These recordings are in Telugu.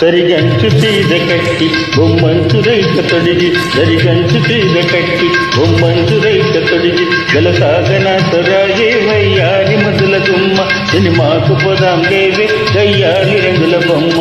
సరిగంచు తీద కట్టి బొమ్మంచు రైత తొడిగి సరిగంచు తీద కట్టి బొమ్మంచు రైత తొడిగి గలసాగన తొరాయే వయ్యారి మధుల గుమ్మ సినిమాకు పొదాం దేవి కయ్యాలి రంగుల బొమ్మ.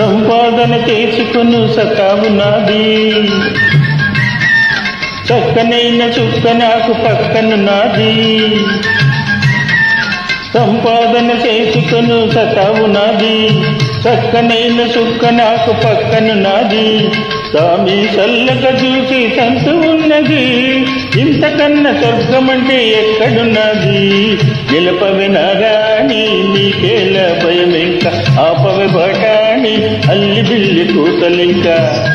సంపాదన చేసుకును సతావు నాది చక్కనైన చుక్క నాకు పక్కన నాది సంపాదన చేసుకును సతావు నాది చక్కనైన చుక్క నాకు పక్కన నాది స్వామి చల్లక చూసి సంతు ఉన్నది. ఇంతకన్నా స్వర్గమంటే ఎక్కడున్నది? నిలపవి నారాణి నీకేల భయం ఇంకా ఆపవి బటాణి అల్లి బిల్లి కూతలింకా.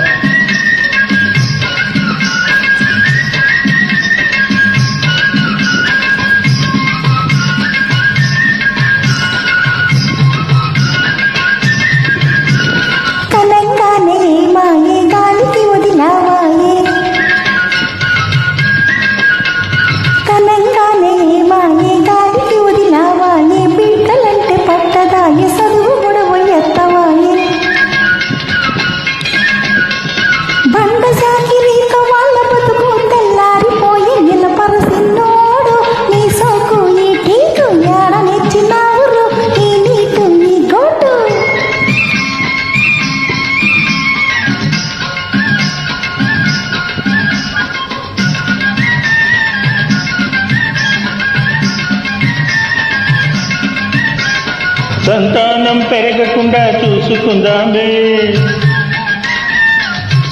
సంతానం పెరగకుండా చూసుకుందామే.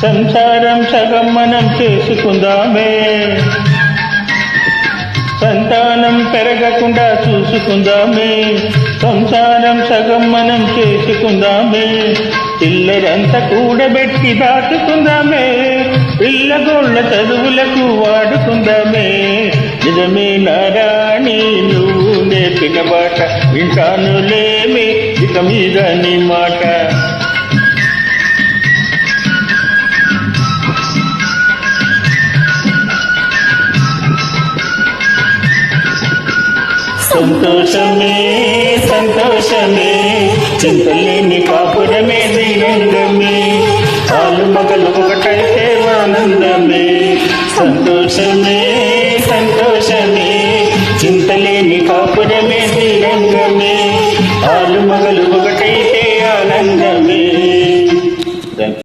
సంసారం సగం మనం చేసుకుందామే. సంతానం పెరగకుండా చూసుకుందామే. సంసారం సగం మనం చేసుకుందామే. పిల్లరంతా కూడబెట్టి దాచుకుందామే పిల్లగోళ్ళ చదువులకు వాడుకుందామే. నిజమే నారాణి నువ్వు చెప్పిన బాట వింటానులేమి ఇక మీద నీ మాట? సంతోషమే సంతోషమే చింతలేని కాపురమే దిగంగమే కాలు మగలు ఒకటైతే ఆనందమే. సంతోషమే കാപുരമേ ശ്രീരംഗമേ ആലും മകളുമകൾ